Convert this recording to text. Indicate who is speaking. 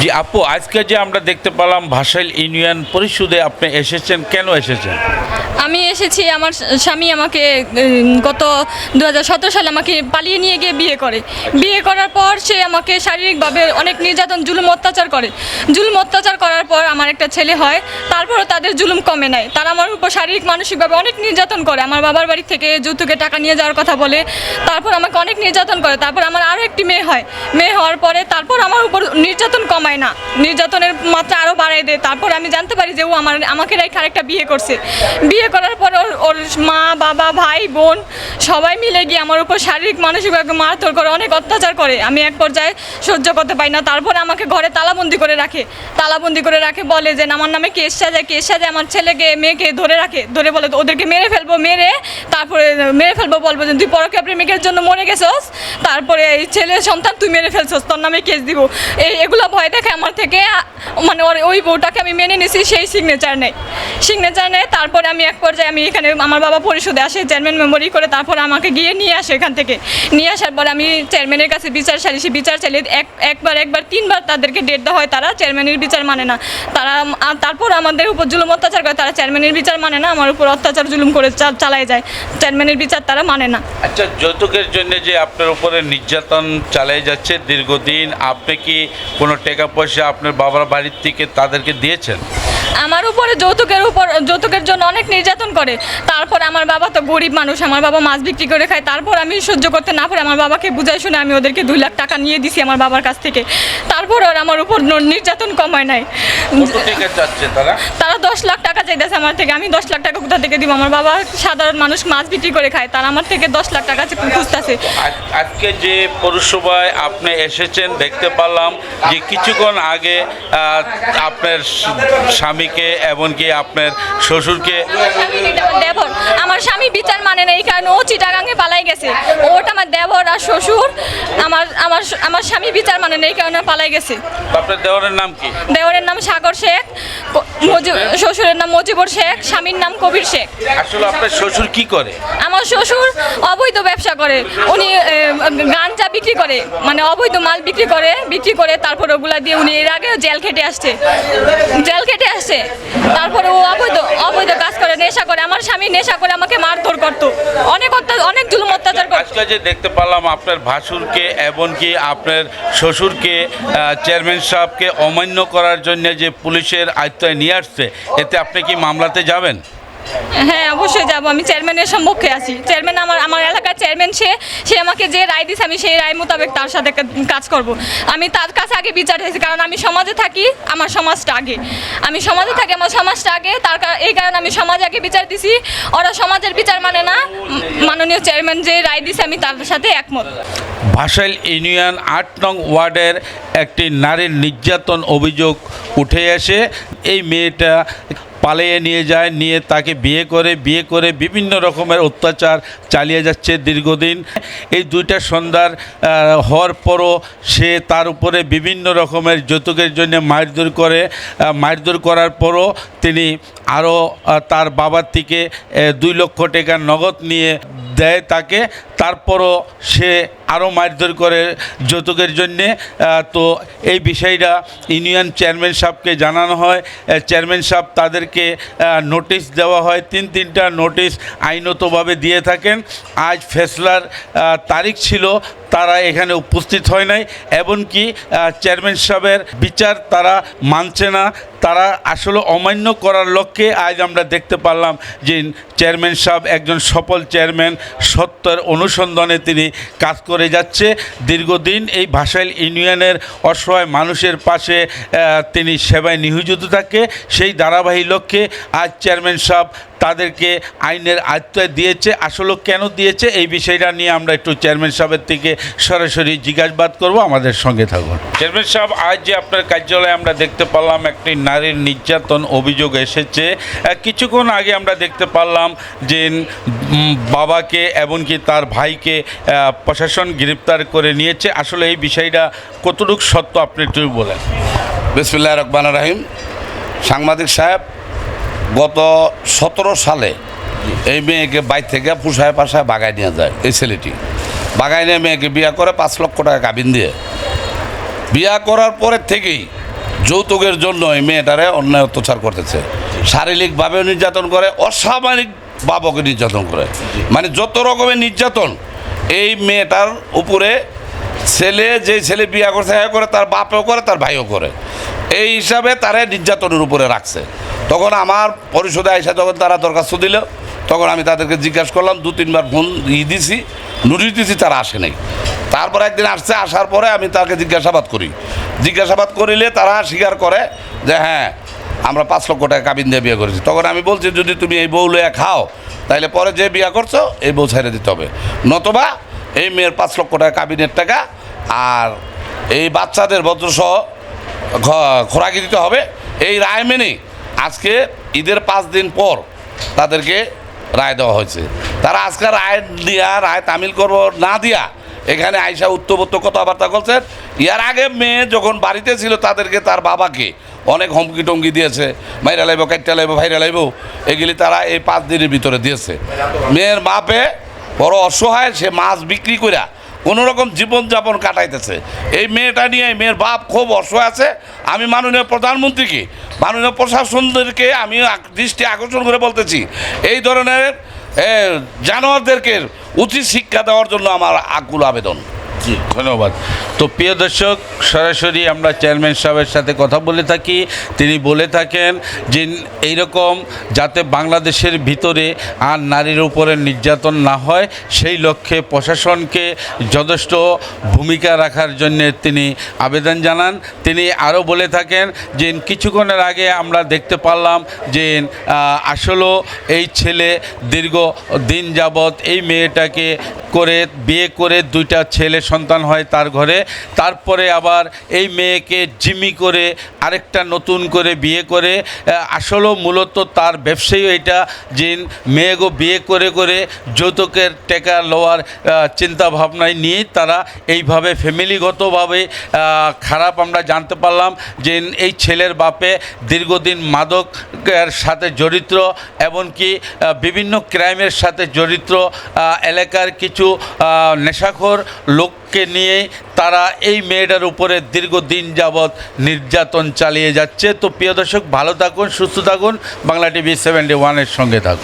Speaker 1: জি আপু আজকে যে আমরা দেখতে পেলাম ভাসাইল ইউনিয়ন পরিষদে আপনি এসেছেন কেন এসেছেন?
Speaker 2: আমি এসেছি আমার স্বামী আমাকে গত দু হাজার সতেরো সালে আমাকে পালিয়ে নিয়ে গিয়ে বিয়ে করে। বিয়ে করার পর সে আমাকে শারীরিকভাবে অনেক নির্যাতন জুলুম অত্যাচার করে। জুলুম অত্যাচার করার পর আমার একটা ছেলে হয় তারপরও তাদের জুলুম কমে নাই। তারা আমার উপর শারীরিক মানসিকভাবে অনেক নির্যাতন করে। আমার বাবার বাড়ি থেকে যৌতুকে টাকা নিয়ে যাওয়ার কথা বলে তারপর আমাকে অনেক নির্যাতন করে। তারপর আমার আরও একটি মেয়ে হয়। মেয়ে হওয়ার পরে তারপর আমার উপর নির্যাতন কমায় না। নির্যাতনের মাত্রা আরও বাড়ায় দেয়। তারপর আমি জানতে পারি যে ও আমার, আমাকে রেখে আরেকটা বিয়ে করছে। বিয়ে করার পর ওর ওর মা, বাবা, ভাই, বোন সবাই মিলে গিয়ে আমার উপর শারীরিক, মানসিকভাবে মারধর করে, অনেক অত্যাচার করে। আমি এক পর্যায়ে সহ্য করতে পারি না। তারপরে আমাকে ঘরে তালাবন্দি করে রাখে। তালাবন্দি করে রাখে, বলে যে আমার নামে কেস সাজায় কেস সাজায় আমার ছেলেকে, মেয়েকে ধরে রাখে। ধরে বলে, ওদেরকে মেরে ফেলব, মেরে, তারপরে মেরে ফেলব, বলব যে, তুই পরকীয়া প্রেমিকের জন্য মরে গেছস, তারপরে এই ছেলে সন্তান তুই মেরে ফেলছস, তোর নামে কেস দিব। এই, এগুলো ভয় দেখে আমার থেকে মানে ওর ওই বউটাকে আমি মেনে নিছি, সেই সিগনেচার নেই। সিগনেচার নেই, তারপরে আমি এক পর্যায়ে আমি এখানে আমার বাবা পরিষদে আসে চেয়ারম্যান মেমোরি করে তারপর আমাকে গিয়ে নিয়ে আসে এখান থেকে। নিয়ে আসার পরে আমি চেয়ারম্যানের কাছে বিচার সালিসি বিচার চালিয়ে এক, একবার একবার, তিনবার তাদেরকে ডেট দেওয়া হয়, তারা চেয়ারম্যানের বিচার মানে না। তারা তারপর আমাদের উপর জুলুম অত্যাচার করে, তারা চেয়ারম্যানের বিচার মানে না, আমার উপর অত্যাচার, জুলুম করে চালায় যায়। চেয়ারম্যানের বিচার তারা মানে না।
Speaker 1: আচ্ছা যৌতুকের জন্য যে আপনার উপরে নির্যাতন চালিয়ে যাচ্ছে দীর্ঘদিন, আপনি কি কোনো টাকা পয়সা আপনার বাবার বাড়ির থেকে তাদেরকে দিয়েছেন?
Speaker 2: আমার উপরে যৌতুকের উপর, যৌতুকের জন্য অনেক নির্যাতন করে। তারপর আমার বাবা তো গরিব মানুষ, আমার বাবা মাছ বিক্রি করে খায়। তারপর আমি সহ্য করতে না পারে, আমার বাবাকে বুঝাই শুনে আমি ওদেরকে দুই লাখ টাকা নিয়ে দিছি আমার বাবার কাছ থেকে। ওরা আমার উপর নির্যাতন কমায় নাই।
Speaker 1: তারা?
Speaker 2: দশ লাখ টাকা চাইতেছে আমার থেকে। আমি দশ লাখ টাকা কোথা থেকে দিব? আমার বাবা সাধারণ মানুষ মাছ বিক্রি করে খায়। তারা আমার থেকে দশ লাখ টাকা খুঁজতেছে।
Speaker 1: আজকে যে পৌরসভায় আপনি এসেছেন দেখতে পারলাম যে কিছুক্ষণ আগে আপনার স্বামীকে এমনকি আপনার শ্বশুরকে
Speaker 2: দেবর আমার স্বামী বিচার মানে না এই কারণে ও চিটাগাঙ্গে পালাই গেছে। ওটা আমার দেবর আর শ্বশুর। আমার আমার আমার স্বামী বিচার মানে নেই কারণে পালাই গেছে।
Speaker 1: আপনার দেওয়ারের নাম কি?
Speaker 2: দেওয়ারের নাম সাগর শেখ শ্বশুরের নাম মজিবর শেখ স্বামীর নাম কবির শেখ।
Speaker 1: আসলে আপনার শ্বশুর কি করে?
Speaker 2: আমার শ্বশুর অবৈধ ব্যবসা করে। উনি গাঞ্জা বিক্রি করে মানে অবৈধ মাল বিক্রি করে বিক্রি করে, তারপর ওগুলা দিয়ে উনি এর আগে জেল খেটে আসছে। জেল খেটে আসছে। তারপরে ও অবৈধ অবৈধ কাজ করে, নেশা করে। আমার স্বামী নেশা করে আমাকে মারধর করতো। অনেক অনেক জুলুম অত্যাচার
Speaker 1: আজকে যে দেখতে পারলাম আপনার ভাসুরকে, এমনকি আপনার শ্বশুরকে চেয়ারম্যান সাহেবকে অমান্য করার জন্য যে পুলিশের আয়ত্তায় নিয়ে আসছে, এতে আপনি কি মামলাতে যাবেন?
Speaker 2: হ্যাঁ অবশ্যই যাব। আমি চেয়ারম্যানের সম্মুখে আছি। চেয়ারম্যান আমার আমার এলাকার চেয়ারম্যান সে সে আমাকে যে রায় দিছে, আমি সেই রায় মোতাবেক তার সাথে কাজ করব। আমি তার কাছে আগে বিচার চাইছি, কারণ আমি সমাজে থাকি, আমার সমাজটা আগে। আমি সমাজে থাকি, আমার সমাজটা আগে। তার এই কারণে আমি সমাজ আগে বিচার দিছি। ওরা সমাজের বিচার মানে না মাননীয় চেয়ারম্যান যে রায় দিছে, আমি তার সাথে একমত।
Speaker 1: ভাসাইল ইউনিয়ন আট নং ওয়ার্ডের একটি নারীর নির্যাতন অভিযোগ উঠে আসে। এই মেয়েটা পালিয়ে নিয়ে যায়, নিয়ে তাকে বিয়ে করে বিয়ে করে বিভিন্ন রকমের অত্যাচার চালিয়ে যাচ্ছে দীর্ঘদিন। এই দুইটা সন্ধ্যার হওয়ার পরও সে তার উপরে বিভিন্ন রকমের যৌতুকের জন্য মারধর করে মারধর করার পরও তিনি আরও তার বাবার থেকে দুই লক্ষ টাকার নগদ নিয়ে দেয় তাকে। তারপরও সে আরও মারধর করে যৌতুকের জন্যে। তো এই বিষয়টা ইউনিয়ন চেয়ারম্যান সাহেবকে জানানো হয়। চেয়ারম্যান সাহেব তাদেরকে নোটিশ দেওয়া হয়। তিন তিনটা নোটিশ আইনতভাবে দিয়ে থাকেন। আজ ফেসলার তারিখ ছিল, তারা এখানে উপস্থিত হয় নাই। এমনকি চেয়ারম্যান সাহেবের বিচার তারা মানছে না। তারা আসলে অমান্য করার লক্ষ্যে আজ আমরা দেখতে পারলাম যে চেয়ারম্যান সাহেব একজন সফল চেয়ারম্যান, সত্যের অনুসন্ধানে তিনি কাজ করে যাচ্ছে। দীর্ঘদিন এই ভাসাইল ইউনিয়নের অসহায় মানুষের পাশে তিনি সেবায় নিয়োজিত থাকে। সেই ধারাবাহিক লক্ষ্যে আজ চেয়ারম্যান সাহেব তাদেরকে আইনের আয়ত্তায় দিয়েছে, আসলে কেন দিয়েছে, এই বিষয়টা নিয়ে আমরা একটু চেয়ারম্যান সাহেবের থেকে সরাসরি জিজ্ঞাসাবাদ করব, আমাদের সঙ্গে থাকুন। চেয়ারম্যান সাহেব, আজ যে আপনার কার্যালয়ে আমরা দেখতে পারলাম একটি নারীর নির্যাতন অভিযোগ এসেছে কিছুক্ষণ আগে আমরা দেখতে পারলাম যে বাবাকে এমনকি তার ভাইকে প্রশাসন গ্রেপ্তার করে নিয়েছে। আসলে এই বিষয়টা কতটুকু সত্য, আপনি একটু বলেন।
Speaker 3: বিসমুল্লাহ রহমান রাহিম। সাংবাদিক সাহেব গত সতেরো সালে এই মেয়েকে বাইর থেকে পুষায় পাশায় বাগায় নিয়ে যায় এই ছেলেটি। বাগায় নিয়ে মেয়েকে বিয়ে করে পাঁচ লক্ষ টাকা কাবিন দিয়ে। বিয়া করার পরের থেকেই যৌতুকের জন্য এই মেয়েটারে অন্যায় অত্যাচার করতেছে। শারীরিকভাবেও নির্যাতন করে অসামরিক বাবকে নির্যাতন করে। মানে যত রকমের নির্যাতন, এই মেয়েটার উপরে ছেলে যে ছেলে বিয়া করছে হ্যাঁ করে, তার বাপেও করে, তার ভাইও করে। এই হিসাবে তারা নির্যাতনের উপরে রাখছে। তখন আমার পরিষদে আইসা যখন তারা দরখাস্ত দিল, তখন আমি তাদেরকে জিজ্ঞাসা করলাম, দু, তিনবার ফোন ই দিছি, নোটিশ দিছি, তারা আসে নাই। তারপর একদিন আসছে, আসার পরে আমি তাকে জিজ্ঞাসাবাদ করি। জিজ্ঞাসাবাদ করিলে তারা স্বীকার করে যে হ্যাঁ আমরা পাঁচ লক্ষ টাকা কাবিন দিয়ে বিয়ে করেছি। তখন আমি বলছি, যদি তুমি এই বউ লইয়া খাও, তাইলে পরে যে বিয়ে করছ, এই বউ ছেড়ে দিতে হবে। নতবা এই মেয়ের পাঁচ লক্ষ টাকা কাবিনের টাকা আর এই বাচ্চাদের ভদ্রসহ খোরাকি দিতে হবে। এই রায় মেনে আজকে ঈদের পাঁচ দিন পর তাদেরকে রায় দেওয়া হয়েছে। তারা আজকে রায় দিয়া, রায় তামিল করব না দিয়া এখানে আইসা উত্তবত্ত কথাবার্তা করছেন ইয়ার আগে মেয়ে যখন বাড়িতে ছিল তাদেরকে তার বাবাকে অনেক হুমকি টমকি দিয়েছে, মাইরা লাইব কাইটা লাইব, ভাইরা লাইব, এগুলি তারা এই পাঁচ দিনের ভিতরে দিয়েছে। মেয়ের বাপে বড় অসহায়, সে মাছ বিক্রি কইরা কোনো রকম জীবনযাপন কাটাইতেছে। এই মেয়েটা নিয়ে, এই মেয়ের বাপ খুব অসহায় আছে। আমি মাননীয় প্রধানমন্ত্রীকে, মাননীয় প্রশাসনদেরকে আমি দৃষ্টি আকর্ষণ করে বলতেছি, এই ধরনের জানোয়ারদেরকে উচিত শিক্ষা দেওয়ার জন্য আমার আকুল আবেদন।
Speaker 1: জি, ধন্যবাদ। তো প্রিয় দর্শক, সরাসরি আমরা চেয়ারম্যান সাহেবের সাথে কথা বলে থাকি। তিনি বলে থাকেন যে, এইরকম যাতে বাংলাদেশের ভিতরে আর নারীর উপরে নির্যাতন না হয়, সেই লক্ষ্যে প্রশাসনকে যথেষ্ট ভূমিকা রাখার জন্য তিনি আবেদন জানান। তিনি আরও বলে থাকেন যে, কিছুক্ষণের আগে আমরা দেখতে পারলাম যে আসলেও এই ছেলে দীর্ঘ দিন যাবৎ এই মেয়েটাকে করে, বিয়ে করে দুইটা ছেলে সন্তান হয় তার ঘরে। তারপরে আবার এই মেয়েকে জিমি করে আরেকটা নতুন করে বিয়ে করে। আসলেও মূলত তার ব্যবসায়ী এটা যে মেয়েগো বিয়ে করে করে যৌতুকের টেকা লওয়ার চিন্তা ভাবনায় নিয়ে তারা এইভাবে ফ্যামিলিগতভাবে খারাপ আমরা জানতে পারলাম যে এই ছেলের বাপে দীর্ঘদিন মাদকের সাথে জড়িত এমনকি বিভিন্ন ক্রাইমের সাথে জড়িত এলাকার কিছু নেশাখোর লোককে নিয়ে তারা এই মেয়েটার উপরে দীর্ঘদিন যাবৎ নির্যাতন চালিয়ে যাচ্ছে। তো প্রিয় দর্শক, ভালো থাকুন, সুস্থ থাকুন। বাংলা টিভি সেভেন্টি ওয়ানের সঙ্গে থাকুন।